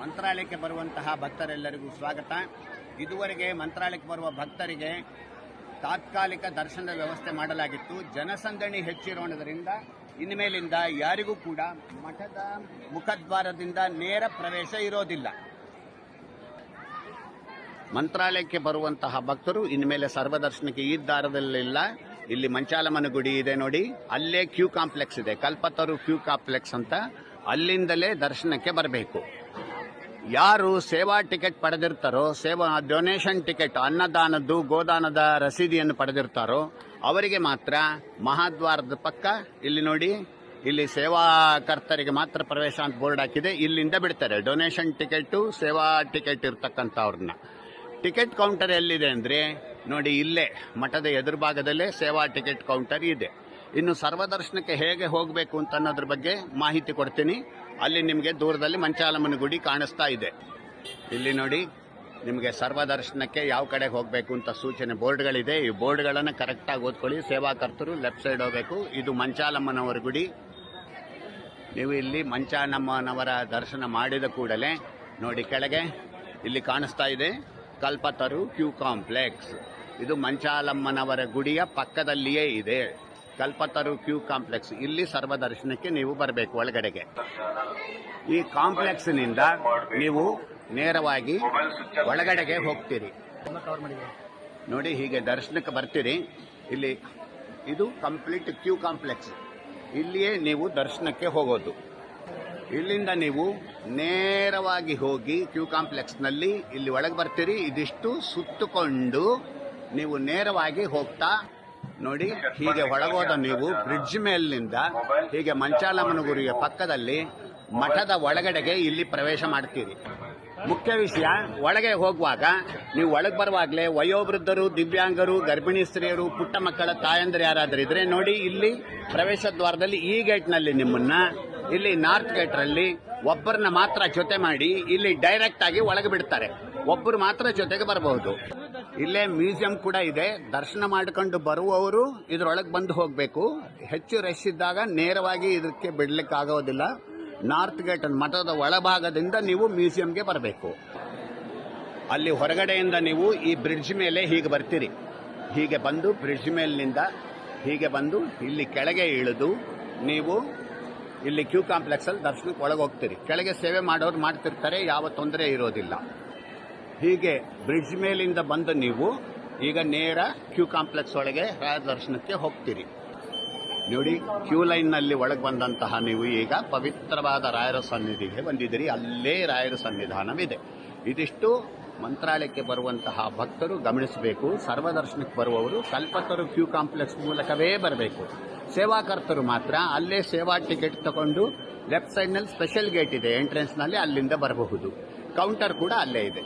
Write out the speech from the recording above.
ಮಂತ್ರಾಲಯಕ್ಕೆ ಬರುವಂತಹ ಭಕ್ತರೆಲ್ಲರಿಗೂ ಸ್ವಾಗತ. ಇದುವರೆಗೆ ಮಂತ್ರಾಲಯಕ್ಕೆ ಬರುವ ಭಕ್ತರಿಗೆ ತಾತ್ಕಾಲಿಕ ದರ್ಶನದ ವ್ಯವಸ್ಥೆ ಮಾಡಲಾಗಿತ್ತು. ಜನಸಂದಣಿ ಹೆಚ್ಚಿರೋಣದರಿಂದ, ಇನ್ಮೇಲಿಂದ ಯಾರಿಗೂ ಕೂಡ ಮಠದ ಮುಖದ್ವಾರದಿಂದ ನೇರ ಪ್ರವೇಶ ಇರೋದಿಲ್ಲ. ಮಂತ್ರಾಲಯಕ್ಕೆ ಬರುವಂತಹ ಭಕ್ತರು ಇನ್ಮೇಲೆ ಸರ್ವದರ್ಶನಕ್ಕೆ ಈ ದಾರದಲ್ಲಿಲ್ಲ ಇಲ್ಲಿ ಮಂಚಾಲಮನ ಗುಡಿ ಇದೆ ನೋಡಿ. ಅಲ್ಲೇ ಕ್ಯೂ ಕಾಂಪ್ಲೆಕ್ಸ್ ಇದೆ. ಕಲ್ಪತರು ಕ್ಯೂ ಕಾಂಪ್ಲೆಕ್ಸ್ ಅಂತ ಅಲ್ಲಿಂದಲೇ ದರ್ಶನಕ್ಕೆ ಬರಬೇಕು. ಯಾರು ಸೇವಾ ಟಿಕೆಟ್ ಪಡೆದಿರ್ತಾರೋ, ಸೇವಾ ಡೊನೇಷನ್ ಟಿಕೆಟ್, ಅನ್ನದಾನದ್ದು, ಗೋದಾನದ ರಸೀದಿಯನ್ನು ಪಡೆದಿರ್ತಾರೋ, ಅವರಿಗೆ ಮಾತ್ರ ಮಹಾದ್ವಾರದ ಪಕ್ಕ, ಇಲ್ಲಿ ನೋಡಿ, ಇಲ್ಲಿ ಸೇವಾಕರ್ತರಿಗೆ ಮಾತ್ರ ಪ್ರವೇಶ ಅಂತ ಬೋರ್ಡ್ ಹಾಕಿದೆ, ಇಲ್ಲಿಂದ ಬಿಡ್ತಾರೆ. ಡೊನೇಷನ್ ಟಿಕೆಟ್, ಸೇವಾ ಟಿಕೆಟ್ ಇರ್ತಕ್ಕಂಥವ್ರನ್ನ. ಟಿಕೆಟ್ ಕೌಂಟರ್ ಎಲ್ಲಿದೆ ಅಂದ್ರೆ, ನೋಡಿ ಇಲ್ಲೇ, ಮಠದ ಎದುರು ಭಾಗದಲ್ಲೇ ಸೇವಾ ಟಿಕೆಟ್ ಕೌಂಟರ್ ಇದೆ. ಇನ್ನು ಸರ್ವದರ್ಶನಕ್ಕೆ ಹೇಗೆ ಹೋಗಬೇಕು ಅಂತ ಅನ್ನೋದ್ರ ಬಗ್ಗೆ ಮಾಹಿತಿ ಕೊಡ್ತೀನಿ. ಅಲ್ಲಿ ನಿಮಗೆ ದೂರದಲ್ಲಿ ಮಂಚಾಲಮ್ಮನ ಗುಡಿ ಕಾಣಿಸ್ತಾ ಇದೆ. ಇಲ್ಲಿ ನೋಡಿ, ನಿಮಗೆ ಸರ್ವದರ್ಶನಕ್ಕೆ ಯಾವ ಕಡೆ ಹೋಗಬೇಕು ಅಂತ ಸೂಚನೆ ಬೋರ್ಡ್ಗಳಿದೆ. ಈ ಬೋರ್ಡ್ಗಳನ್ನು ಕರೆಕ್ಟಾಗಿ ಓದ್ಕೊಳ್ಳಿ. ಸೇವಾಕರ್ತರು ಲೆಫ್ಟ್ ಸೈಡ್ ಹೋಗಬೇಕು. ಇದು ಮಂಚಾಲಮ್ಮನವರ ಗುಡಿ. ನೀವು ಇಲ್ಲಿ ಮಂಚಾನಮ್ಮನವರ ದರ್ಶನ ಮಾಡಿದ ಕೂಡಲೇ ನೋಡಿ ಕೆಳಗೆ ಇಲ್ಲಿ ಕಾಣಿಸ್ತಾ ಇದೆ. Kalpataru Q complex. ಇದು ಮಂಚಾಲಮ್ಮನವರ ಗುಡಿಯ ಪಕ್ಕದಲ್ಲಿಯೇ ಇದೆ. Kalpataru Q complex. ಇಲ್ಲಿ ಸರ್ವದರ್ಶನಕ್ಕೆ ನೀವು ಬರಬೇಕು ಒಳಗಡೆಗೆ. ಈ ಕಾಂಪ್ಲೆಕ್ಸ್ನಿಂದ ನೀವು ನೇರವಾಗಿ ಒಳಗಡೆಗೆ ಹೋಗ್ತೀರಿ. ನೋಡಿ, ಹೀಗೆ ದರ್ಶನಕ್ಕೆ ಬರ್ತೀರಿ. ಇಲ್ಲಿ ಇದು ಕಂಪ್ಲೀಟ್ ಕ್ಯೂ ಕಾಂಪ್ಲೆಕ್ಸ್. ಇಲ್ಲಿಯೇ ನೀವು ದರ್ಶನಕ್ಕೆ ಹೋಗೋದು. ಇಲ್ಲಿಂದ ನೀವು ನೇರವಾಗಿ ಹೋಗಿ ಕ್ಯೂ ಕಾಂಪ್ಲೆಕ್ಸ್ನಲ್ಲಿ ಇಲ್ಲಿ ಒಳಗೆ ಬರ್ತೀರಿ. ಇದಿಷ್ಟು ಸುತ್ತುಕೊಂಡು ನೀವು ನೇರವಾಗಿ ಹೋಗ್ತಾ ನೋಡಿ, ಹೀಗೆ ಒಳಗೋದ ನೀವು ಬ್ರಿಡ್ಜ್ ಮೇಲಿನಿಂದ ಹೀಗೆ ಮಂಚಾಲಮ್ಮನಗುರಿಯ ಪಕ್ಕದಲ್ಲಿ ಮಠದ ಒಳಗಡೆಗೆ ಇಲ್ಲಿ ಪ್ರವೇಶ ಮಾಡ್ತೀರಿ. ಮುಖ್ಯ ವಿಷಯ, ಒಳಗೆ ಹೋಗುವಾಗ ನೀವು ಒಳಗೆ ಬರುವಾಗಲೇ ವಯೋವೃದ್ಧರು, ದಿವ್ಯಾಂಗರು, ಗರ್ಭಿಣಿ ಸ್ತ್ರೀಯರು, ಪುಟ್ಟ ಮಕ್ಕಳ ತಾಯಂದಿರು ಯಾರಾದರೂ ಇದ್ರೆ ನೋಡಿ, ಇಲ್ಲಿ ಪ್ರವೇಶ ದ್ವಾರದಲ್ಲಿ ಈ ಗೇಟ್ನಲ್ಲಿ ನಿಮ್ಮನ್ನ, ಇಲ್ಲಿ ನಾರ್ತ್ ಗೇಟ್ರಲ್ಲಿ ಒಬ್ಬರನ್ನ ಮಾತ್ರ ಜೊತೆ ಮಾಡಿ ಇಲ್ಲಿ ಡೈರೆಕ್ಟ್ ಆಗಿ ಒಳಗೆ ಬಿಡ್ತಾರೆ. ಒಬ್ಬರು ಮಾತ್ರ ಜೊತೆಗೆ ಬರಬಹುದು. ಇಲ್ಲೇ ಮ್ಯೂಸಿಯಂ ಕೂಡ ಇದೆ. ದರ್ಶನ ಮಾಡಿಕೊಂಡು ಬರುವವರು ಇದರೊಳಗೆ ಬಂದು ಹೋಗಬೇಕು. ಹೆಚ್ಚು ರಶ್ ಇದ್ದಾಗ ನೇರವಾಗಿ ಇದಕ್ಕೆ ಬಿಡ್ಲಿಕ್ಕೆ ಆಗೋದಿಲ್ಲ. ನಾರ್ತ್ ಗೇಟ್ ಮಠದ ಒಳಭಾಗದಿಂದ ನೀವು ಮ್ಯೂಸಿಯಂಗೆ ಬರಬೇಕು. ಅಲ್ಲಿ ಹೊರಗಡೆಯಿಂದ ನೀವು ಈ ಬ್ರಿಡ್ಜ್ ಮೇಲೆ ಹೀಗೆ ಬರ್ತೀರಿ. ಹೀಗೆ ಬಂದು ಬ್ರಿಡ್ಜ್ ಮೇಲಿನಿಂದ ಹೀಗೆ ಬಂದು ಇಲ್ಲಿ ಕೆಳಗೆ ಇಳಿದು ನೀವು ಇಲ್ಲಿ ಕ್ಯೂ ಕಾಂಪ್ಲೆಕ್ಸ್ ಅಲ್ಲಿ ದರ್ಶನಕ್ಕೆ ಒಳಗೆ ಹೋಗ್ತೀರಿ. ಕೆಳಗೆ ಸೇವೆ ಮಾಡೋರು ಮಾಡ್ತಿರ್ತಾರೆ, ಯಾವ ತೊಂದರೆ ಇರೋದಿಲ್ಲ. ಹೀಗೆ ಬ್ರಿಡ್ಜ್ ಮೇಲಿಂದ ಬಂದು ನೀವು ಈಗ ನೇರ ಕ್ಯೂ ಕಾಂಪ್ಲೆಕ್ಸ್ ಒಳಗೆ ರಾಯ ದರ್ಶನಕ್ಕೆ ಹೋಗ್ತೀರಿ. ನೋಡಿ ಕ್ಯೂ ಲೈನ್ನಲ್ಲಿ ಒಳಗೆ ಬಂದಂತಹ ನೀವು ಈಗ ಪವಿತ್ರವಾದ ರಾಯರ ಸನ್ನಿಧಿಗೆ ಬಂದಿದ್ದೀರಿ. ಅಲ್ಲೇ ರಾಯರ ಸನ್ನಿಧಾನವಿದೆ. ಇದಿಷ್ಟು ಮಂತ್ರಾಲಯಕ್ಕೆ ಬರುವಂತಹ ಭಕ್ತರು ಗಮನಿಸಬೇಕು. ಸರ್ವದರ್ಶನಕ್ಕೆ ಬರುವವರು ಕಲ್ಪತರು ಕ್ಯೂ ಕಾಂಪ್ಲೆಕ್ಸ್ ಮೂಲಕವೇ ಬರಬೇಕು. ಸೇವಾಕರ್ತರು ಮಾತ್ರ ಅಲ್ಲೇ ಸೇವಾ ಟಿಕೆಟ್ ತಗೊಂಡು ಲೆಫ್ಟ್ ಸೈಡ್ನಲ್ಲಿ ಸ್ಪೆಷಲ್ ಗೇಟ್ ಇದೆ. ಎಂಟ್ರೆನ್ಸ್ನಲ್ಲಿ ಅಲ್ಲಿಂದ ಬರಬಹುದು. ಕೌಂಟರ್ ಕೂಡ ಅಲ್ಲೇ ಇದೆ.